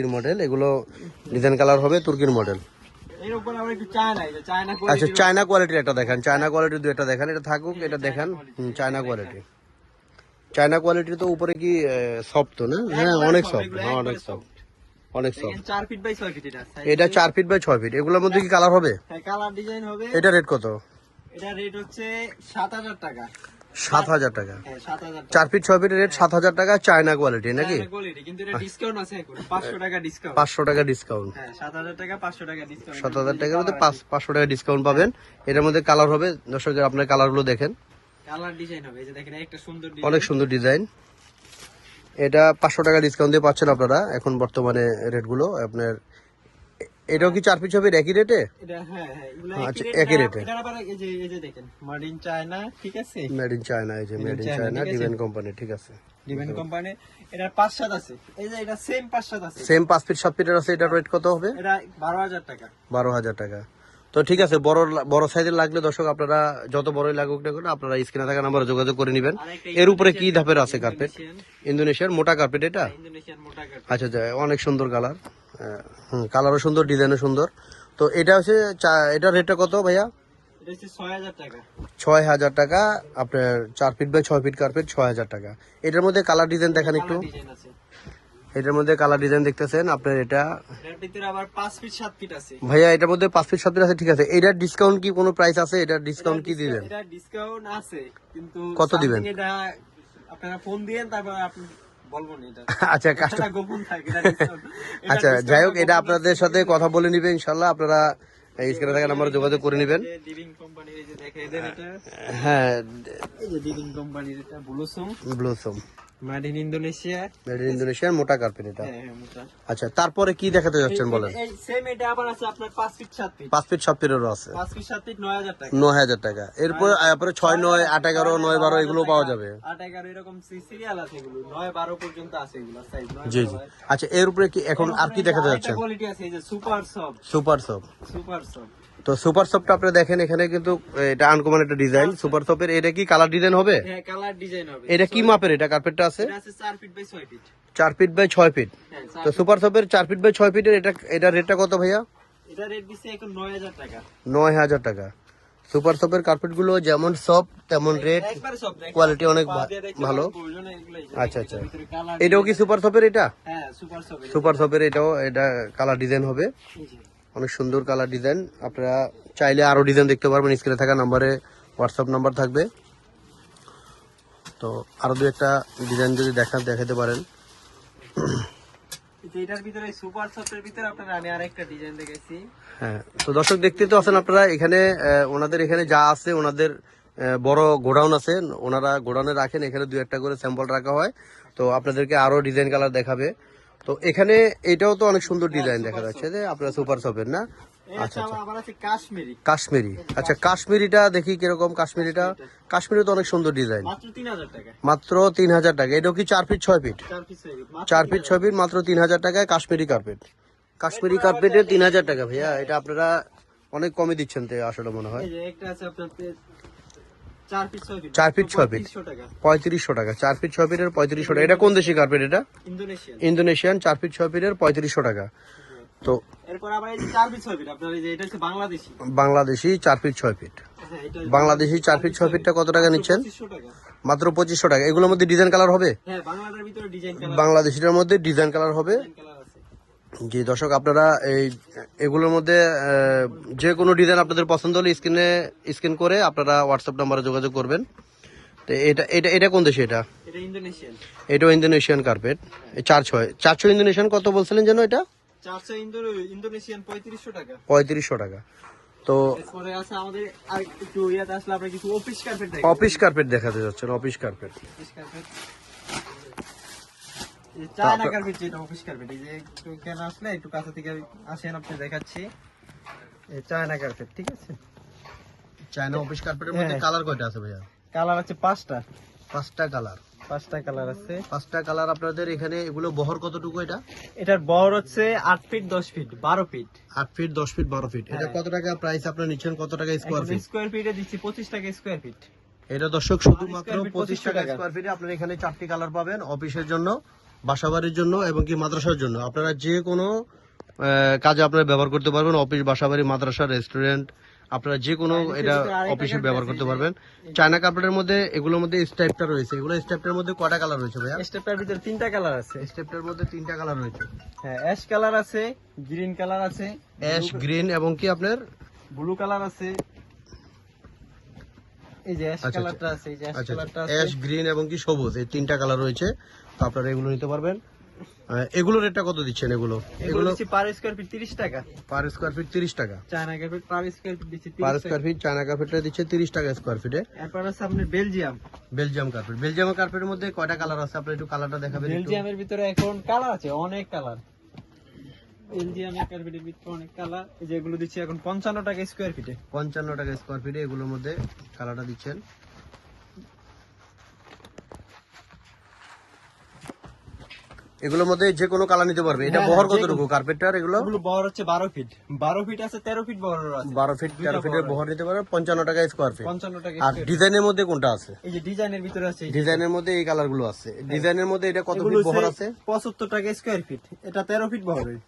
তুর্কির model এগুলো design colour হবে তুর্কির মডেল একটু আচ্ছা চায়না কোয়ালিটির একটা দেখেন চায়না কোয়ালিটির দুইটা দেখেন এটা থাকুক এটা দেখেন। চায়না কোয়ালিটি চায়না কোয়ালিটির তো উপরে কি সফট তো না? হ্যাঁ অনেক সফট হ্যাঁ অনেক সফট অনেক সফট চার ফিট বাই ছয় ফিট এটা এটা চার ফিট বাই ছয় ফিট এগুলোর মধ্যে কি কালার হবে? হ্যাঁ কালার ডিজাইন হবে। এটা রেট কত? এটা রেট হচ্ছে সাত হাজার টাকা। সাত হাজার টাকা। হ্যাঁ সাত হাজার টাকা। চার ফিট ছয় ফিটের রেট সাত হাজার টাকা চায়না কোয়ালিটি নাকি? পাঁচশো টাকা ডিসকাউন্ট হ্যাঁ সাত হাজার টাকার মধ্যে পাঁচ পাঁচশো টাকা ডিসকাউন্ট পাবেন। এটার মধ্যে কালার হবে। দর্শকের আপনার কালারগুলো দেখেন। কালার ডিজাইন হবে এই যে দেখেন অনেক সুন্দর ডিজাইন এটা পাঁচশো টাকা ডিসকাউন্ট দিয়ে পাচ্ছেন আপনারা এখন বর্তমানে রেটগুলো আপনার এটাও কি চার পিস হবে একই রেটে হ্যাঁ হ্যাঁ আচ্ছা, একই রেট চায়না ঠিক আছে? মেড ইন চায়না এই যে মেড ইন চায়না ডিভেন কোম্পানি ঠিক আছে? ডিভেন কোম্পানি এটা পাঁচ সাত আছে। এই যে এটা সেম পাঁচ সাত আছে। সেম পাঁচ ফিট সাত ফিটের আছে এটার রেট কত হবে? এটা বারো হাজার টাকা। বারো হাজার টাকা। তো ঠিক আছে বড় বড় সাইজের লাগলে দর্শক আপনারা যত বড়ই লাগুক না কেন আপনারা স্ক্রিনে থাকা নাম্বারে যোগাযোগ করে নেবেন। এর উপরে কি ধাপের আছে কার্পেট ইন্দোনেশিয়ার মোটা কার্পেট এটা? কাঠ আচ্ছা আচ্ছা অনেক সুন্দর কালার কালারও সুন্দর ডিজাইনও সুন্দর। তো এটা হচ্ছে এটার রেটটা কত ভাইয়া? ছয় হাজার টাকা। আপনার চার ফিট বাই ছয় ফিট কার্পেট ছয় হাজার টাকা। এটার মধ্যে কালার ডিজাইন দেখেন একটু। এটার মধ্যে কালার ডিজাইন দেখতেছেন আপনার এটা ভাইয়া এটার মধ্যে পাঁচ ফিট সাত ফিট আছে ঠিক আছে। এটার ডিসকাউন্ট কি কোনো প্রাইস আছে? এটার ডিসকাউন্ট কি দিবেন? কত দিবেন? আপনারা ফোন দিয়েন তারপর আপনি আচ্ছা গোপন থাকে আচ্ছা যাই হোক এটা আপনাদের সাথে কথা বলে নিবেন ইনশাল্লাহ আপনারা স্ক্রিনে থাকা নাম্বারে যোগাযোগ করে নেবেন। হ্যাঁ blossom made in Indonesia made in ইন্দোনেশিয়ার মোটা কার্পেট এটা। হ্যাঁ মোটা। আচ্ছা তারপরে কি দেখাতে যাচ্ছেন বলেন? এই সেম এটা আবার আছে আপনার পাঁচ ফিট ফিটেরও আছে। ফিট ফিট টাকা। এরপর এগুলো পাওয়া যাবে। আট এগারো এরকম সিরিয়াল আছে এগুলো। নয় বারো পর্যন্ত আছে এগুলো সাইজ জি জি। আচ্ছা এর উপরে কি এখন আর কি দেখাতে যাচ্ছেন? কোয়ালিটি আছে এই যে সুপার সব সুপার সপ সুপার সব তো সুপার সপটা আপনি দেখেন এখানে কিন্তু এটা আনকমন একটা ডিজাইন সুপার সপের এটা কি কালার ডিজাইন হবে? হ্যাঁ কালার ডিজাইন হবে। এটা কি মাপের? এটা কার্পেটটা আছে? এটা আছে চার ফিট বাই ছয় ফিট চার ফিট বাই ছয় ফিট তো সুপার সপের চার ফিট বাই ছয় ফিটের এটা এটা রেটটা কত ভাইয়া? এটা রেট দিচ্ছে এখন নয় হাজার টাকা। নয় হাজার টাকা। সুপার সপের কার্পেটগুলো যেমন সফট তেমন রেট কোয়ালিটি অনেক ভালো। আচ্ছা, আচ্ছা। এটাও কি সুপার সপের এটা? হ্যাঁ সুপার সপের এটাও এটা কালার ডিজাইন হবে। অনেক সুন্দর কালার ডিজাইন আপনারা চাইলে আরও ডিজাইন দেখতে পারবেন। স্ক্রিনে থাকা নাম্বারে হোয়াটসঅ্যাপ নাম্বার থাকবে। তো আরও দু একটা ডিজাইন যদি দেখান দেখাতে পারেন। হ্যাঁ তো দর্শক দেখতে তো আছেন আপনারা এখানে ওনাদের এখানে যা আছে ওনাদের বড় গোডাউন আছে। ওনারা গোডাউনে রাখেন এখানে দু একটা করে স্যাম্পল রাখা হয়। তো আপনাদেরকে আরও ডিজাইন কালার দেখাবে। তো এখানে এটাও তো অনেক সুন্দর ডিজাইন দেখা যাচ্ছে যে আপনারা সুপার শপের না? আচ্ছা এটা কাশ্মীরি। কাশ্মীরি। আচ্ছা কাশ্মীরিটা দেখি কীরকম কাশ্মীরিটা। কাশ্মীরি তো অনেক সুন্দর ডিজাইন মাত্র তিন হাজার টাকা। এটাও কি চার ফিট ছয় ফিট চার ফিট ছয় ফিট মাত্র তিন হাজার টাকায় কাশ্মীরি কার্পেট কাশ্মীরি কার্পেটের তিন হাজার টাকা ভাইয়া। এটা আপনারা অনেক কমে দিচ্ছেন তো আসলে মনে হয়। একটা আছে আপনার তে- চার ফিট ছয় ফিট। পঁয়ত্রিশশো টাকা। চার ফিট ছয় ফিটের পঁয়ত্রিশশো টাকা। এটা কোন দেশি কার্পেট এটা? ইন্দোনেশিয়ান। চার ফিট ছয় ফিটের পঁয়ত্রিশশো টাকা। তো বাংলাদেশি। চার ফিট ছয় ফিট হ্যাঁ বাংলাদেশি চার ফিট ছয় ফিটটা কত টাকা নিচ্ছেন? মাত্র পঁচিশশো টাকা। এগুলোর মধ্যে ডিজাইন কালার হবে? হ্যাঁ বাংলাদেশিটার মধ্যে ডিজাইন কালার হবে? জি দর্শক আপনারা এই এগুলোর মধ্যে যে কোনো ডিজাইন আপনাদের পছন্দ হলে স্ক্রিনে স্ক্রিন করে আপনারা হোয়াটসঅ্যাপ নাম্বারে যোগাযোগ করবেন। তো এটা এটা এটা কোন দেশে এটা? এটা ইন্দোনেশিয়ান। এটাও ইন্দোনেশিয়ান কার্পেট চার ছয় চারশো ইন্দোনেশিয়ান কত বলছিলেন যেন এটা? পঁয়ত্রিশশো টাকা। তো অফিস কার্পেট অফিস কার্পেট দেখাতে যাচ্ছেন office carpet office carpet China carpet যেটা অফিস কার্পেট এই যে একটু কেন আসলে একটু কাছে থেকে আসেন আপনি দেখাচ্ছি। এই চায়না কার্পেট ঠিক আছে? চায়না অফিস কার্পেটের মধ্যে হ্যাঁ। কালার কয়টা আছে ভাইয়া? কালার আছে পাঁচটা। পাঁচটা কালার পাঁচটা কালার আছে। পাঁচটা কালার আপনাদের এখানে এগুলো বহর কতটুকু এটা? এটার বহর হচ্ছে আট ফিট দশ ফিট বারো ফিট আট ফিট দশ ফিট বারো ফিট এটা হ্যাঁ। কত টাকা প্রাইস আপনার নিচ্ছেন? কত টাকা স্কোয়ার ফিট স্কোয়ার ফিটে দিচ্ছি পঁচিশ টাকা স্কোয়ার ফিট এটা দর্শক শুধুমাত্র পঁচিশ 25 টাকা। টাকা। স্কোয়ার ফিটে আপনার এখানে চারটি কালার পাবেন। অফিসের জন্য বাসাবাড়ির জন্য এবং কি মাদ্রাসার জন্য। আপনারা যে কোনো কাজে আপনারা ব্যবহার করতে পারবেন। অফিস বাসাবাড়ি মাদ্রাসা রেস্টুরেন্ট আপনারা যে কোনো এটা অফিসে ব্যবহার করতে পারবেন। চায়না কাপড়ের মধ্যে এগুলোর মধ্যে স্টাইপটা রয়েছে। এগুলো স্টাইপটার মধ্যে কয়টা কালার রয়েছে ভাইয়া? স্টেপটার ভিতরে তিনটা কালার আছে। স্টেপটার মধ্যে তিনটা কালার রয়েছে। হ্যাঁ অ্যাশ কালার আছে গ্রিন কালার আছে অ্যাশ গ্রিন এবং কি আপনার? ব্লু কালার আছে এই যে অ্যাশ আচ্ছা, কালারটা আছে এই যে অ্যাশ আচ্ছা কালারটা আছে। অ্যাশ গ্রিন এবং কি সবুজ এই তিনটা কালার রয়েছে। তো আপনারা এগুলো নিতে পারবেন। রেটটা কত দিচ্ছেন এগুলো? পার স্কোয়ার ফিট 30 টাকা। পার স্কোয়ার ফিট তিরিশ টাকা। China carpet per square feet দিচ্ছি 30 টাকা। স্কোয়ার ফিট চায়না কার্পেটটা দিচ্ছে তিরিশ টাকা স্কোয়ার ফিটে এরপর আছে আপনার বেলজিয়াম বেলজিয়াম কার্পেট বেলজিয়াম কার্পেটের মধ্যে কয়টা কালার আছে? আপনি একটু কালারটা দেখাবেন বেলজিয়ামের ভিতরে এখন কালার আছে অনেক কালার বেলজিয়ামের কার্পেটের ভিতরে অনেক কালার এই দিচ্ছি এখন 55 টাকা স্কোয়ার ফিটে পঞ্চান্ন টাকা স্কোয়ার ফিটে এগুলোর মধ্যে কালারটা দিচ্ছেন। এগুলোর মধ্যে যে কোনো কালার নিতে পারবে। এটা হ্যাঁ, বহর কতটুকু? কার্পেটটার এগুলো? বহর হচ্ছে 12 ফিট 12 ফিট আছে 13 ফিট বহর আছে। বারো ফিট তেরো ফিটের বহর বহর নিতে পারবে পঞ্চান্ন টাকা স্কোয়ার ফিট 55 টাকা আর ডিজাইনের মধ্যে কোনটা আছে? এই যে ডিজাইনের ভিতরে আছে ডিজাইনের মধ্যে এই কালারগুলো আছে। ডিজাইনের মধ্যে এটা কত ফিট বহর আছে? 75 টাকা স্কোয়ার ফিট এটা 13 ফিট বহরের।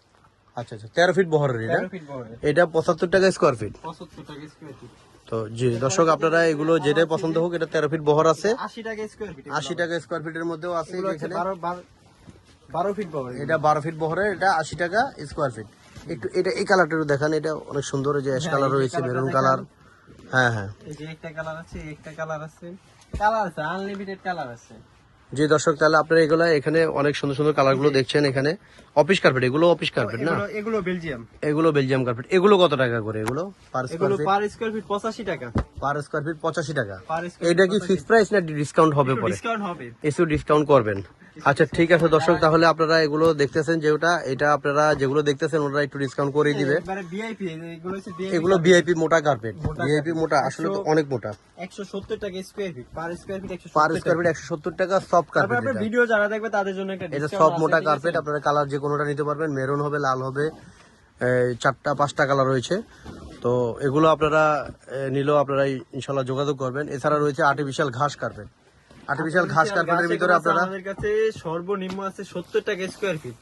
আচ্ছা আচ্ছা তেরো ফিট বহরের এটা 13 ফিট বহরের। এটা পঁচাত্তর টাকা স্কোয়ার ফিট 75 টাকা স্কোয়ার ফিট তো জি দর্শক আপনারা এগুলো যেটাই পছন্দ হোক এটা তেরো ফিট বহর আছে। 80 টাকা স্কোয়ার ফিট আশি টাকা স্কোয়ার ফিটের মধ্যেও আছে এগুলো এখানে। 12 12 ফিট এটা বারো ফিট বহরের এটা আশি টাকা স্কোয়ার ফিট একটু এটা এই কালারটা একটু দেখান এটা অনেক সুন্দর যে অ্যাশ কালার রয়েছে মেরুন কালার হ্যাঁ হ্যাঁ। এই যে একটা কালার আছে একটা কালার আছে। কালার আছে আনলিমিটেড কালার আছে। জি দর্শক তাহলে আপনারা এগুলো এখানে অনেক সুন্দর সুন্দর কালারগুলো দেখছেন এখানে। অফিস কার্পেট এগুলো অফিস কার্পেট না? এগুলো এগুলো বেলজিয়াম এগুলো বেলজিয়াম কার্পেট এগুলো কত টাকা করে এগুলো? পার স্কোয়ার ফিট পার 85 টাকা। পার স্কোয়ার ফিট পঁচাশি টাকা। এটা কি ফিক্স প্রাইস না ডিসকাউন্ট হবে পরে? ডিসকাউন্ট হবে। একটু ডিসকাউন্ট করবেন। আচ্ছা ঠিক আছে দর্শক তাহলে আপনারা এগুলো দেখতেছেন যেটা এটা আপনারা যেগুলো দেখতেছেন ওরা একটু ডিসকাউন্ট করে দিবে। এগুলো হচ্ছে ভিআইপি মোটা কার্পেট ভিআইপি মোটা আসলে অনেক মোটা। 170 টাকা square feet per square feet 170 per টাকা। স্কোয়ার সফট কার্পেট এটা। ভিডিও যারা দেখবে তাদের জন্য একটা এটা সফট মোটা কার্পেট আপনারা কালার যে কোনোটা নিতে পারবেন মেরুন হবে লাল হবে চারটা পাঁচটা কালার রয়েছে। তো এগুলো আপনারা নিলেও আপনারা ইনশাল্লাহ যোগাযোগ করবেন। এছাড়া রয়েছে আর্টিফিশিয়াল ঘাস কার্পেট আর্টিফিশিয়াল ঘাস কার্পেটের ভিতরে আপনারা আমাদের কাছে সর্বনিম্ন আছে 70 টাকা স্কোয়ার ফিট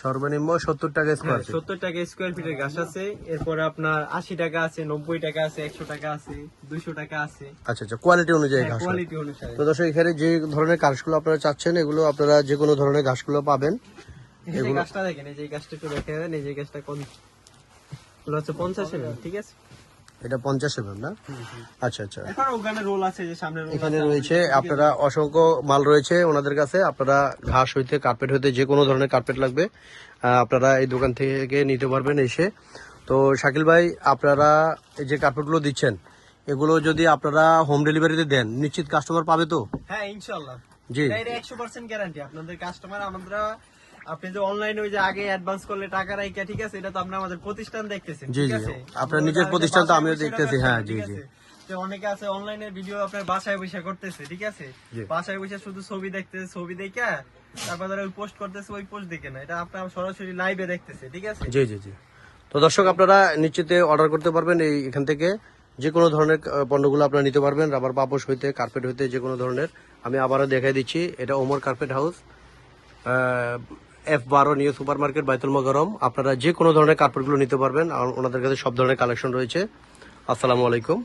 সর্বনিম্ন সত্তর টাকা স্কোয়ার সত্তর টাকা স্কোয়ার ফিটের গাছ আছে। এরপর আপনার 80 টাকা আছে 90 টাকা আছে 100 টাকা আছে 200 টাকা আছে। আচ্ছা আচ্ছা কোয়ালিটি অনুযায়ী ঘাস কোয়ালিটি অনুসারে। তো দর্শক এখানে যে ধরনের ঘাসগুলো আপনারা চাচ্ছেন এগুলো আপনারা যে কোনো ধরনের ঘাসগুলো পাবেন। এই গাছটা দেখেন এই যে গাছটা একটু দেখে দেন এই যে গাছটা কোন হচ্ছে 50 এর ঠিক আছে? এটা পঞ্চাশ এম না? আচ্ছা আচ্ছা। ওখানে রোল আছে যে সামনে এখানে রয়েছে আপনারা অসংখ্য মাল রয়েছে ওনাদের কাছে। আপনারা ঘাস হইতে কার্পেট হইতে যে কোনো ধরনের কার্পেট লাগবে আপনারা এই দোকান থেকে নিতে পারবেন এসে। তো শাকিল ভাই আপনারা এই যে কার্পেটগুলো দিচ্ছেন এগুলো যদি আপনারা হোম ডেলিভারিতে দেন নিশ্চিত কাস্টমার পাবে তো? হ্যাঁ ইনশাআল্লাহ। জি। একশো পার্সেন্ট গ্যারান্টি আপনাদের কাস্টমার আমরা আপনি যে অনলাইনে ওই যে আগে অ্যাডভান্স করলে টাকা রাইকা ঠিক আছে? এটা তো আপনি আমাদের প্রতিষ্ঠান দেখতেছেন জি, ঠিক জি। আছে? আপনার নিজের প্রতিষ্ঠান তো আমিও দেখতেছি, হ্যাঁ, জি, জি। অনেকে আছে অনলাইনে ভিডিও আপনার বাসায় বসে করতেছে ঠিক আছে। বাসায় বসে শুধু ছবি দেখতেছে ছবি দেখে তারপর ধরো ওই পোস্ট করতেছে ওই পোস্ট দেখে না। এটা আপনার সরাসরি লাইভে দেখতেছে ঠিক আছে? জি জি জি। তো দর্শক আপনারা নিশ্চিতে অর্ডার করতে পারবেন এই এখান থেকে। যে কোনো ধরনের পণ্যগুলো আপনারা নিতে পারবেন রাবার পাপোশ হইতে কার্পেট হইতে যে কোনো ধরনের। আমি আবারও দেখাই দিচ্ছি এটা ওমর কার্পেট হাউস এফ বারো new super market Baitul Mukarram আপনারা যে কোনো ধরনের কার্পেটগুলো নিতে পারবেন ওনাদের কাছে সব ধরনের কালেকশন রয়েছে। আসসালামু আলাইকুম।